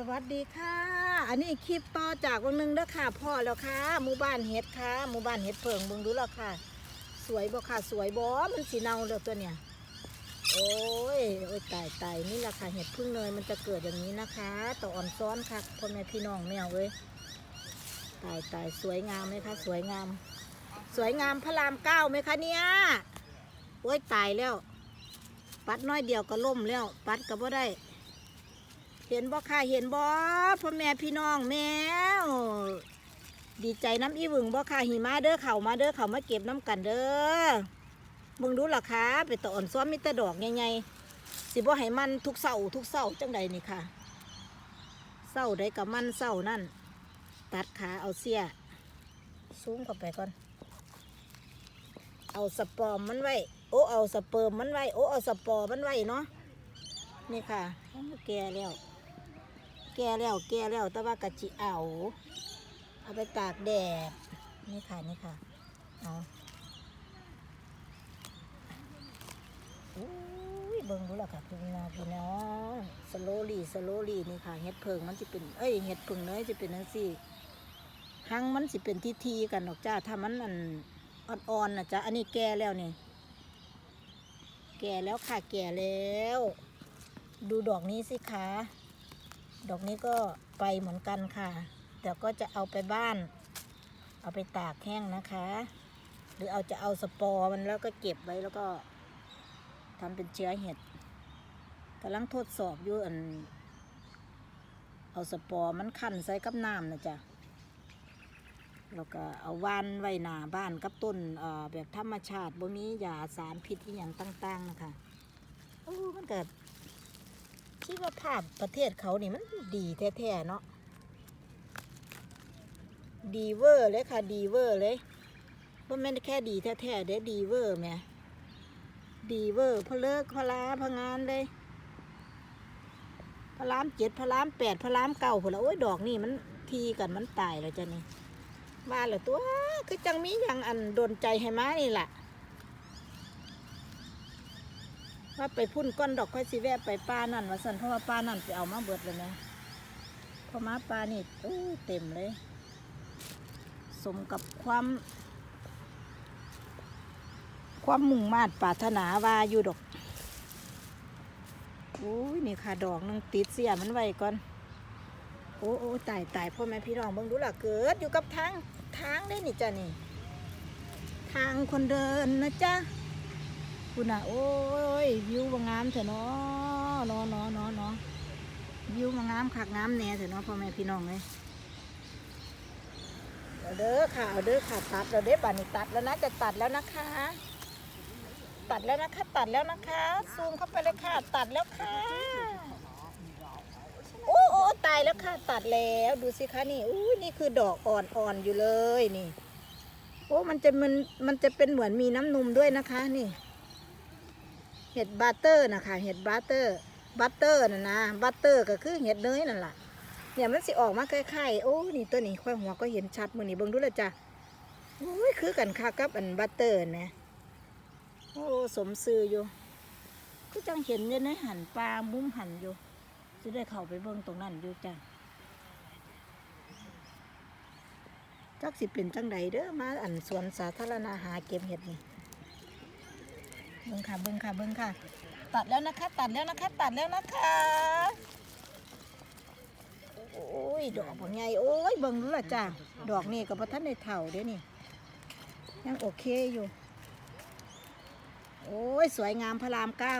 สวัสดีค่ะ อันนี้คลิปต่อจากวันหนึงเด้อค่ะ พ่อแล้วค่ะหมู่บ้านเห็ดค่ะหมู่บ้านเห็ดเพิงเบิ่งดูแล้วค่ะ สวยบ่ค่ะ สวยบ่มันสีเนาแล้วตัวเนี่ย โอ้ยโอ้ยตายตายนี่แหละค่ะเห็ดพึ่งเนยมันจะเกิดอย่างนี้นะคะต่ออ่อนซ้อนค่ะพ่อแม่พี่น้องแมวเว้ยตายตายสวยงามไหมคะ สวยงาม สวยงามพระรามเก้าไหมคะเนี่ยโอ้ยตายแล้ว ปัดน้อยเดียวก็ล่มแล้ว ปัดก็บ่ได้ เห็นบ่ค่ะเห็นบ่พ่อแม่พี่น้องแมวดีใจน้ำอีวึงบ่ค่ะหิมาเด้อเข่ามาเด้อเข่ามาเก็บน้ำกันเด้อมึงดูล่ะคะไปตะอ่อนซ้อมมีแต่ดอกใหญ่ๆสิบ่ให้มันทุกเสาทุกเสาจังใดนี่ค่ะเสาใดกับมันเสานั่น ตัดขาเอาเสียซูมเข้าไปก่อน เอาสปอมมันไว้โอ้เอาสเปิร์มมันไว้โอ้เอาสปอร์มันไว้เนาะนี่ค่ะแก่แล้ว แก่แล้วแก่แล้วแต่ว่ากะจิเอา เอาไปตากแดดนี่ค่ะนี่ค่ะเอาอุ้ยเบิ่งดูแล้วค่ะพี่น้องพี่น้องสโลลี่สโลลี่นี่ค่ะเห็ดเพิงมันจะเป็นเอ้ยเห็ดเพิงเนยจะเป็นนังสี่หังมันสิเป็นทีทีกันดอกจ้าถ้ามันอันอ่อนๆนะจ้าอันนี้แก่แล้วนี่แก่แล้วค่ะแก่แล้ว ดูดอกนี้สิคะ ดอกนี้ก็ไปเหมือนกันค่ะ แต่ก็จะเอาไปบ้าน เอาไปตากแห้งนะคะ หรือเอาจะเอาสปอร์มันแล้วก็เก็บไว้แล้วก็ทำเป็นเชื้อเห็ดกำลังทดสอบอยู่อัน เอาสปอร์มันคั่นใส่กับน้ำนะจ๊ะแล้วก็เอาวานไว้หนาบ้านกับต้นแบบธรรมชาติบ่มียาสารพิษอหย่างต่าง ๆ นะคะโอ้มันเกิด ชีวภาพประเทศเขานี่มันดีแท้ๆเนาะดีเวอร์เลยค่ะดีเวอร์เลยว่าแม่แค่ดีแท้ๆเด้ดีเวอร์แม่ดีเวอร์พะเลิกพะลาพะงานเลยพะลามเจ็ดพะลามแปดพะลามเก้าพอละโอ้ยดอกนี่มันทีกันมันตายแล้วจ้ะนี่ว่าเหรอตัวคือจังมีอย่างอันโดนใจให้มานี่แหละ ว่าไปพุ่นก้อนดอกค่อยสิแวะไปป้านั่นว่าสันเพราะว่าป้านั่นไปเอามาเบิดเลยนะพอมาปลานี่โอ้เต็มเลย สมกับความ ความมุ่งมาดปรารถนาว่าอยู่ดอกโอ้ยนี่ค่ะดอกนึงติดเสียมันไว้ก่อนโอ้โอ้ตายตายพ่อแม่พี่น้องเบิ่งดูล่ะเกิดอยู่กับทางทางได้นี่จ้ะนี่ ทางคนเดินนะจ๊ะ คุณน่ะ โอ้ยวิวมางามเถอะเนาะเนาะเนาะเนาะเนาะวิวมางามคักงามแหน่เถอะเนาะพ่อแม่พี่น้องเลยเอาเด้อค่ะเอาเด้อค่ะตัดเราเด้บัดนี้ตัดแล้วนะจะตัดแล้วนะคะ ตัดแล้วนะคะ ตัดแล้วนะคะ ซูมเข้าไปเลยค่ะ ตัดแล้วค่ะ โอ้โอ้ตายแล้วค่ะ ตัดแล้วดูสิคะนี่อู้นี่คือดอกอ่อนๆอยู่เลยนี่ โอ้มันจะมันมันจะเป็นเหมือนมีน้ำนมด้วยนะคะ นี่ เห็ดบัตเตอร์นะคะเห็ดบัตเตอร์บัตเตอร์น่ะนะบัตเตอร์ก็คือเห็ดเนยนั่นแหละเนี่ยมันสิออกมาคล้ายๆโอ้นี่ตัวนี้ค่อยหัวก็เห็นชัดมือนี่เบิ่งดูลยจ้ะโอ้ยคือกันค่ะกับอันบัตเตอร์นะโอ้สมซื่ออยู่ก็จังเห็นอยู่ในหันปลามุมหันอยู่จะได้เข้าไปเบิ่งตรงนั้นอยู่จ้ะจักสิเป็นจังใดเด้อมาอันสวนสาธารณะหาเก็บเห็ดนี่ เบิ่งค่ะเบิ่งค่ะเบิ่งค่ะ ตัดแล้วนะคะ ตัดแล้วนะคะ ตัดแล้วนะคะโอ้ยดอกบางใหญ่โอ้ยเบิ่งรู้ละจ้ะดอกนี่กับพระท่านในเถ่าเด้นี่ยังโอเคอยู่ โอ้ยสวยงามพระรามเก้า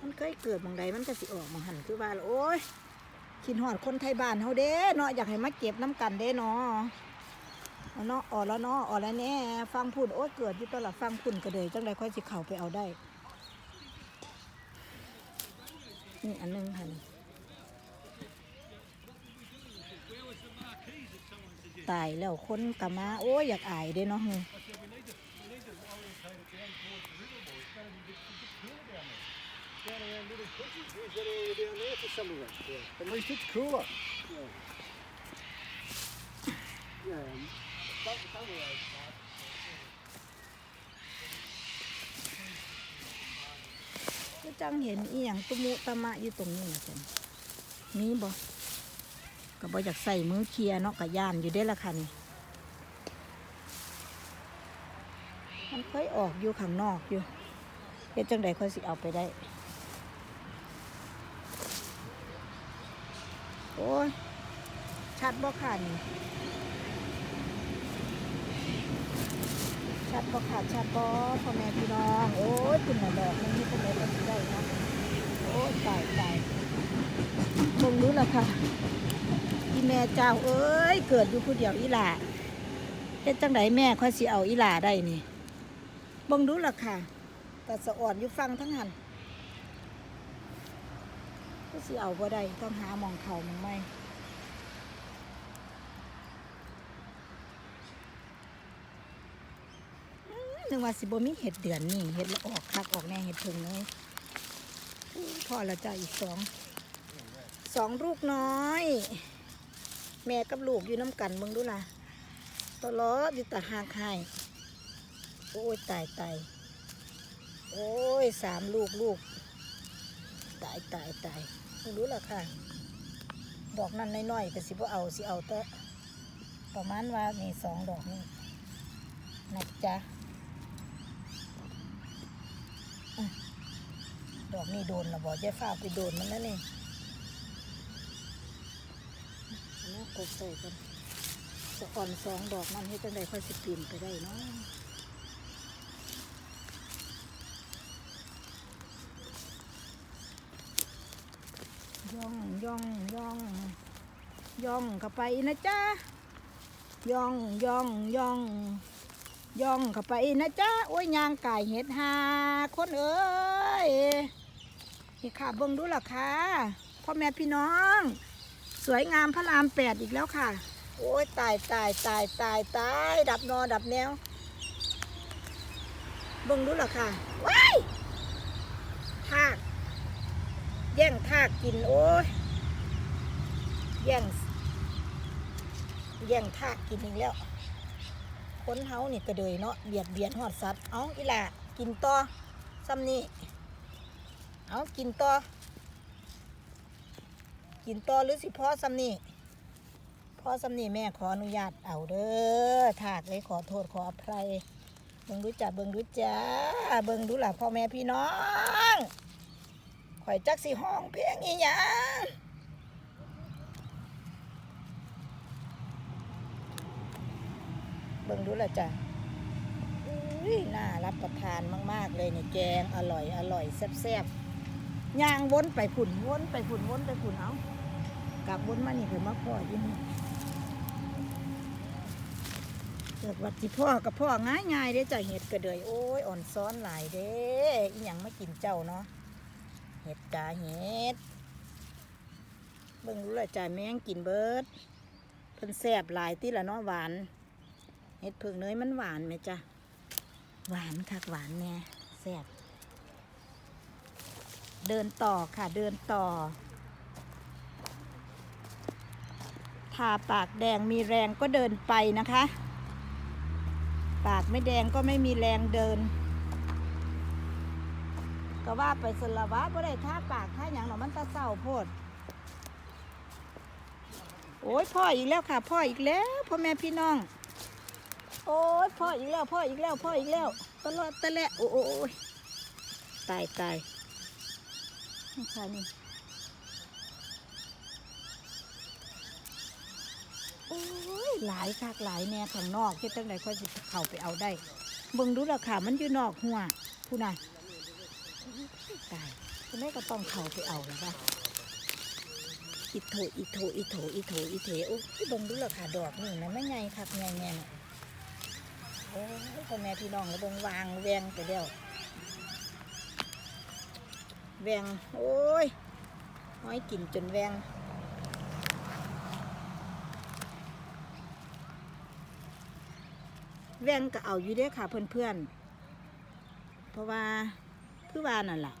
มันเคยเกิดบางใดมันก็สิออกบางหันคือว่าโอ้ยขินหอดคนไทยบ้านเฮาเด้เนาะอยากให้มาเก็บน้ำกันเด้เนาะ เอาเนาะออแล้วเนาะอ่อแล้วแน่ฟังพูดโอ้เกิดอยู่ตลอดฟังพุ่นก็เลยจังไดค่อยสิเข้าไปเอาได้ นี่อันหนึงค่ะนี่ตายแล้วคนกะมา โอ้ยอยากอายเด้เนาะ Down around little countries, there's that area down there for some of it. Yeah. At least it's cooler. Yeah. Yeah. um, some, some of those parts. จังเห็นอีหยังตุมุตะมะอยู่ตรงนี้นะจ๊ะนี่บ่ก็บ่อยากใส่มือเคลียเนาะกะย่านอยู่ได้ละค่ะนี่มันเคยออกอยู่ข้างนอกอยู่เฮ็ดจังใดค่อยสิเอาไปได้ โอ้ยชัดบ่ค่ะนี่ ชัดบ่ขาดชัดบ่พ่อแม่พี่น้อง โอ้ยคุณน่ะดอกมันมีคนใดก็สิได้เนาะโอ้ยตายตายคงรู้แล้วค่ะที่แม่เจ้า เอ้ย เกิดอยู่ผู้เดียวอีหล่าเฮ็ดจังไดแม่ค่อยสิเอาอีหล่าได้นี่บิ่งดูล่ะค่ะแต่สะอ่อนอยู่ฟังทั้งหันก็สิเอาบ่ได้ต้องหาหมองเขาหมองไม่ นึกว่าสิบ่มีเห็ดเดือนนี่เห็ดละออกคักออกแน่เห็ดเพิ่งเลยอู้พอละจ้ะอีกสองสองลูกน้อย แม่กับลูกอยู่น้ำกันเบิ่งดูล่ะตลอดอยู่แต่หางไข่โอ้ยตายตายโอ้ยสามลูกลูกตายตายตายเบิ่งดูล่ะค่ะ ดอกนั้นน้อยๆก็สิบ่เอาสิเอาแต่ประมาณว่านี่สองดอกนี่นะจ๊ะ อกนี่โดนระบอกยายฟ้าไปโดนมันแล้วนี่อันนี้กดใส่กันจะอ่อนสองดอกมันให้ตั้งใดค่อยสิปีนไปได้เนาะย่องย่องย่องย่องเข้าไปนะจ๊ะย่องย่องย่องย่องเข้าไปนะจ๊ะโอ้ยยางไก่เห็ดหาคนเอ้ย นี่ค่ะเบิ่งดูล่ะค่ะพ่อแม่พี่น้อง สวยงามพระรามแปดอีกแล้วค่ะ โอ้ยตายตายตายตายตายดับนอดับแนวเบิ่งดูล่ะค่ะว้ายทาก แย่งทากกินโอ้ยแย่งแย่งทากกินอีกแล้วคนเฮานี่กระเดยเนาะเบียดเบียนหอดสัตว์ เอาอีหล่ะกินต่อซ้ำนี่ เอากินต่อ กินต่อหรือสิพ่อซำนี่พ่อซำนี่แม่ขออนุญาตเอาเด้อถากเลยขอโทษขออภัยเบิ่งรู้จักเบิ่งรู้จ้าเบิ่งดูหล่ะพ่อแม่พี่น้องข่อยจักสิห้องเพลงอีหยังเบิ่งดูล่ะจ้ะน่ารับประทานมาก ๆ เลยเนี่ยแกงอร่อย อร่อยแซ่บๆ ย่างวนไปผุ่นวนไปผุ่นวนไปผุ่นเอากลับวนมานี่เพิ่นมาพ่อยินเกิดวัดสิพ่อกับพ่อง่ายง่ายเด้จ้ะเห็ดกระเดยโอ้ยอ่อนซ้อนหลายเด้อีหยังไม่กินเจ้าเนาะเห็ดจ้าเห็ดเบิ่งรู้ละจ้ะแมงกินเบิร์ดเพิ่นแซ่บหลายที่ละเนาะหวานเห็ดเผือกเนยมันหวานไหมจ๊ะหวานคักหวานแน่แซ่บ เดินต่อค่ะเดินต่อถ้าปากแดงมีแรงก็เดินไปนะคะ ปากไม่แดงก็ไม่มีแรงเดิน ก็ว่าไปสละวะบ่ได้ทาปากทาอย่างหรอมันตาเศร้าโพดโอ้ยพ่ออีกแล้วค่ะ พ่ออีกแล้วพ่อแม่พี่น้อง โอ้ยพ่ออีกแล้วพ่ออีกแล้วพ่ออีกแล้วตลอดตะแหละโอ้โอ้โอ้ยตายตาย นี่ค่ะนี่โอ้ยหลายคักหลายแน่ข้างนอกเฮ็ดจังไดค่อยสิเข้าไปเอาได้เบิ่งดูและค่ะมันอยู่นอกหัวผู้น่ะตายก็ไม่ก็ต้องเข้าไปเอาแล้วป่ะอีโถอีโถอีโถอีโถอีเถโอ้ยเบิ่งดูและค่ะดอกนี่นะไม่ไงคักไงแน่เนี่ยโอ้ยพ่อแม่พี่น้องแล้วเบิ่งวางแวงไปแล้ว แวงโอ้ยห้อยกินจนแวงแวงก็เอาอยู่เด้อค่ะเพื่อนๆ เพราะว่าคือว่านั่นล่ะ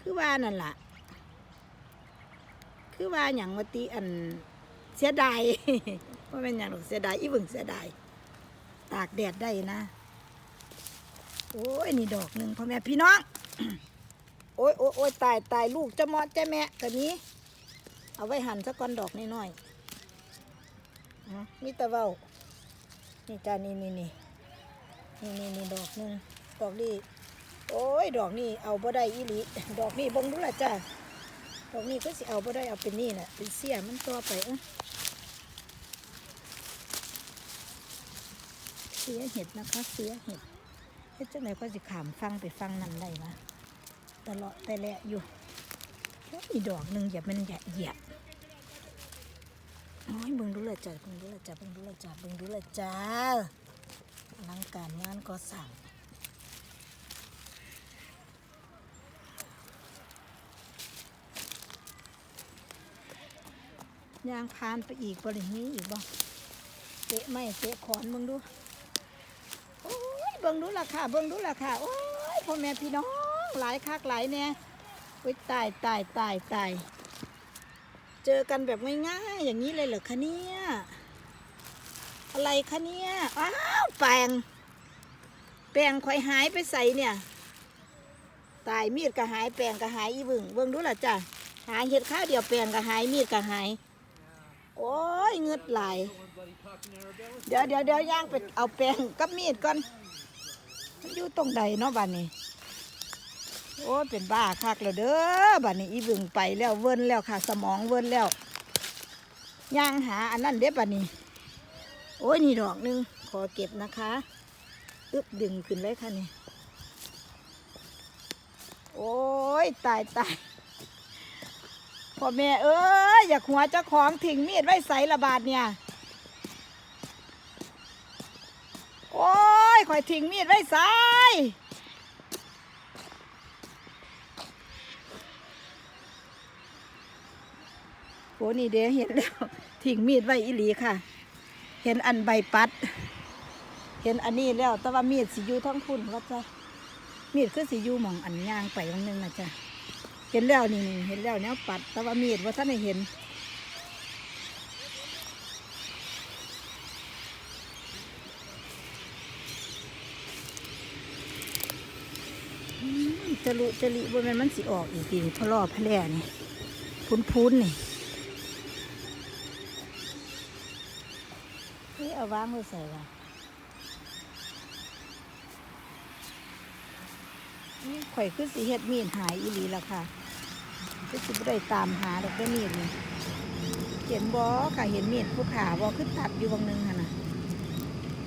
คือว่านั่นล่ะ คือว่าอย่างวติอันเสียดายว่าะเป็นอย่างหรอกเสียดายอีบิ่งเสียดาย ตากแดดได้นะ โอ้ยนี่ดอกหนึ่งพ่อแม่พี่น้อง โอ้ยโอ้ยโอ้ยตายตายลูกจะมอดจะแม่กันนี้ เอาไว้หั่นสักก้อนดอกน้อยๆอะมีตะเว้านี่จ้านี่นี่นี่นี่นี่นี่ดอกหนึ่งดอกนี้โอ้ยดอกนี้เอาบ่ได้อีหลีดอกนี้บงดูละจ้าดอกนี้ก็สิเอาบ่ได้เอาเป็นนี่น่ะเป็นเสียมันต่อไปเออเสียเห็ดนะคะเสียเห็ด ฮ็ดจังไหนก็สิขามฟังไปฟังนั่นได้วะตลอดแต่แหละอยู่แล้วอีดอกหนึ่งอย่ามันอย่าเหยียบโอ้ยเบิ่งดูเลยจ้ะเบิ่งดูเลยจ้ะเบิ่งดูเลยจ้ะเบิ่งดูเลยจ้าอลังการงานก็สั่งยางพานไปอีกบรินี้อีกบ่เตะไม่เตะขอนเบิ่งดู เบิ่งดูราคาเบิ่งดูราคาโอ้ยพ่อแม่พี่น้องหลายคักหลายเนี่ยอุ้ยตายตายตายตายเจอกันแบบง่ายๆอย่างนี้เลยเหรอคะเนี่ยอะไรคะเนี่ยอ้าวแปลงแปลงคอยหายไปใส่เนี่ย ตายมีดก็หายแปลงก็หายอีบึงเบิ่งดูล่ะจ้ะหายเห็ดข้าวเดียวแปลงก็หายมีดก็หายโอ้ยเงือดไหลเดี๋ยวเดี๋ยวเดี๋ยวย่างไปเอาแปลงกับมีดก่อน อยู่ตรงใดเนาะบ้านนี้ โอ้เป็นบ้าคักแล้วเด้อบัดนี้อีบึงไปแล้วเวินแล้วค่ะ สมองเวินแล้วย่างหาอันนั้นเด้บัดนี้ โอ้ยนี่ดอกหนึงขอเก็บนะคะอึบดึงขึ้นเลยค่ะนี่โอ้ยตายตายพ่อแม่เอ้ยอยากหัวเจ้าของทิ้งมีดไว้ใส่ระบาดเนี่ยโอ้ ยคอยทิ้งมีดไว้ใส่โอ้นี่เด้เห็นแล้วทิ้งมีดไว้อีหลีค่ะ เห็นอันใบปัด เห็นอันนี้แล้วแต่ว่ามีดสิอยู่ทั้งพุ่นว่าจ้ะมีดคือสิอยู่หมองอันย่างไปตรงนึงนะจ้ะเห็นแล้วนี่นี่เห็นแล้วแนวปัดแต่ว่ามีดว่าท่านเห็น อืม จะลุจะลิบนมันมันสิออกอีกทีพะล่อพะแล่นี่พุนพุนนี่นี่เอาวางไว้ใส่ละนี่ข่อยคือสิเฮ็ดมีดหายอีหลีละค่ะคือสิบ่ได้ตามหาดอกได้มีดนี่เห็นบ่ค่ะเห็นมีดผู้ขาบ่คือตัดอยู่บางหนึงหั่นน่ะ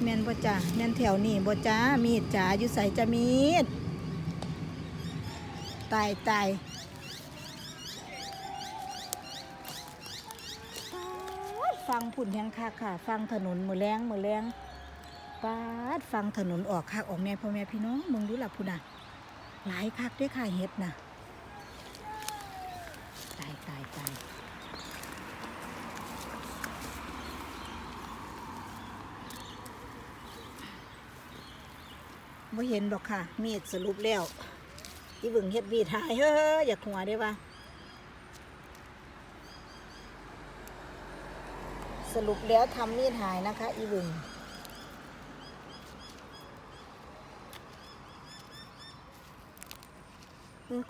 แมนบ่จ้าแมนแถวนี้บ่จ้ามีดจ้าอยู่ใส่จะมีด ตายตายฟังผุ่นแหงคักค่ะ ฟังถนนมือแรงมือแรงปาดฟังถนนออกคักออกแม่พ่อแม่พี่น้องมึงรู้หลับพุ่นน่ะหลายคักด้อค่ะเฮ็ดน่ะตายตายตายไม่เห็นดอกค่ะ มีดสรุปแล้ว ที่บึงเฮ็ดมีดหายเฮ้ออยากหัวได้ปะสรุปแล้วทำมีดหายนะคะ อีบึง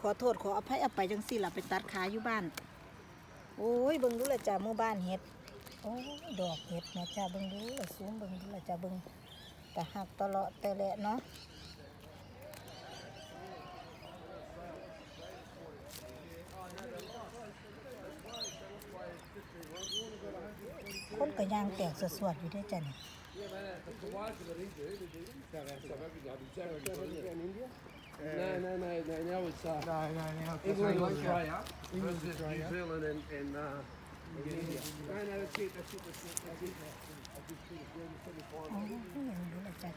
ขอโทษขออภัยเอาไปจังสิล่ะไปตัดขาอยู่บ้าน โอ้ยเบิ่งดูลยจ้าหมู่บ้านเห็ด โอ้ยดอกเห็ดนะจ้าเบิ่งดูลยสูงเบิ่งดูลยจ้าเบิ่งแต่หักตลอดแต่แหละเนาะ คนกระยางแตกสวดๆอยู่ด้วยจ้ะนี่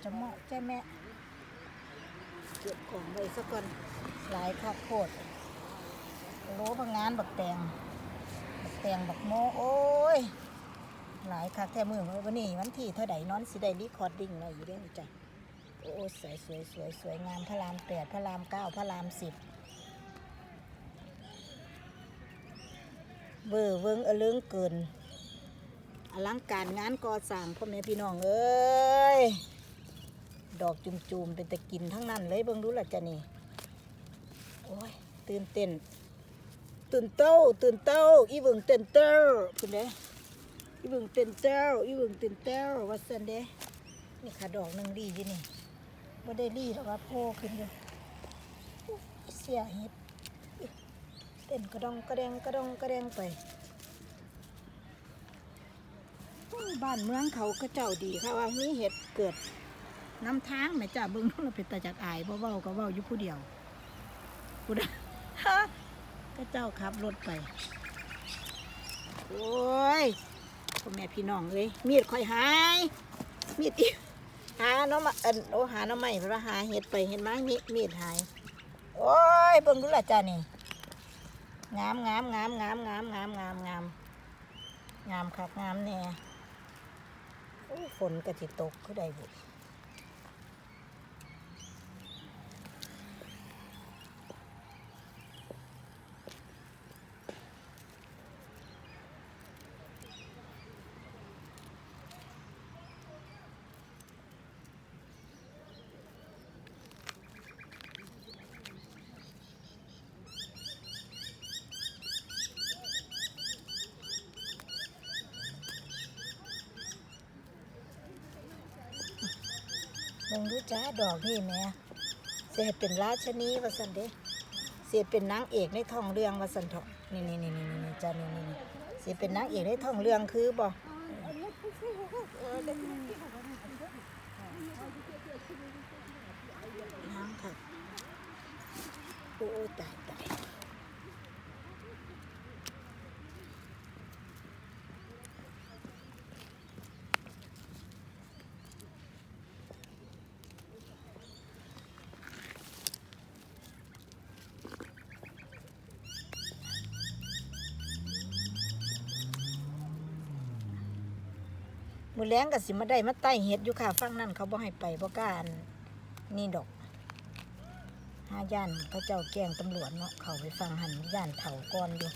จะเหมาะจ้ะแมเก็บของไว้สักก่อนหลายข้าวโพดโลบางงานบักแตงบักแตงบักโมโอ้ย หลายคักแท้มือวันนี้วันที่เท่าใดนอนสิได้รีคอร์ดดิ้งไว้อยู่เด้อนี่จ้ะโอ้สวยสวยสวยสวยงามพระรามแปดพระรามเก้าพระรามสิบเบอร์เวิงอเลิงเกินอลังการงานก่อสร้างพ่อแม่พี่น้องเอ้ยดอกจุ่มๆเป็นตะกินทั้งนั้นเลยเบิ่งดูละจ้ะนี่โอ้ยตื่นเต้นตื่นเต้าตื่นเต้าอีเบิ่งเต้นเต้าคุณเด้ อีเบิ่งเต้นเต้าอีเบิ่งเต้นเต้าว่าซั่นเดนี่ค่ะดอกหนึงดีอยู่นี่บ่ได้รีหรอกว่าโผล่ขึ้นอยู่เสียเห็ดเต้นกระดองกระแดงกระดองกระแดงไปบ้านเมืองเขาก็เจ้าดีค่ะว่ามีเห็ดเกิดน้ำทางแม่จ้าเบิ่งนู่นเราเป็นตาจากอายบ่เว้าก็เว้าอยู่ผู้เดียวผู้ใดก็เจ้าขับรถไป โอ้ย พ่อแม่พี่น้องเลยมีดค่อยหายมีดอีหาเนาะมาเอินโอหาเนาะไม่เพราะว่าหาเห็ดไปเห็นไหมมีมีดหายโอ้ยเบิ่งดูละจ้านี่งามงามงามงามงามงามงามงามงามคักงามแน่ฝนกระติตกคือได้บุ จ้าดอกนี่แม่เสียเป็นราชนีวสันเดเสียเป็นนางเอกในท้องเรื่องวสันเถาะนี่นี่นี่นี่นี่จ้านี่นี่นี่เสียเป็นนางเอกในท้องเรื่องคือบ่น้ำค่ะโอ้ตาย มือแรงกับสิมาได้มาไต่เห็ดอยู่ค่ะฟังนั่นเขาบ่ให้ไปบ่กล้าอันนี่ดอกหาย่านเขาเจ้าแกงตำรวจเนาะเขาไปฟังหันย่านเถาก่อนอยู่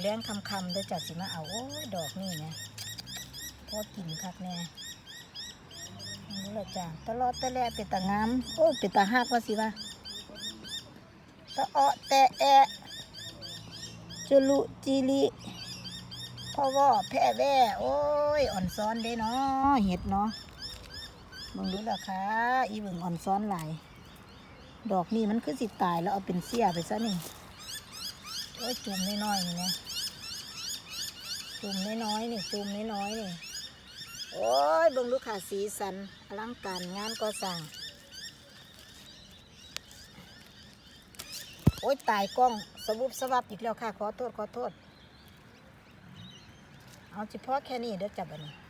แรงคำคำเด้อจัดสิมาเอาโอ้ดอกนี่นะพอกินคักแน่นี่แหละจ้าตลอดแต่แลเป็นตางามโอ้เป็นตาหักว่าสิว่าตะเอแต่แอะจุลุจิลิ พ่อว่าแพ้แว่โอ้ยอ่อนซ้อนเด้เนาะเห็ดเนาะมึงรู้ราคาอีเบิ่งอ่อนซ้อนหลายดอกนี่มันคือสิตายแล้วเอาเป็นเสียไปซะนี่โอ้ยจุ่มน้อยๆนี่นะจุ่มน้อยๆนี่จุ่มน้อยๆนี่โอ้ยบิ่งลูกค้าสีสันอลังการงานก่อสร้างโอ้ยตายกล้องสบุบสวับอีกแล้วค่ะ ขอโทษขอโทษ เอาเฉพาะแค่นี้เด้อจับอันนี้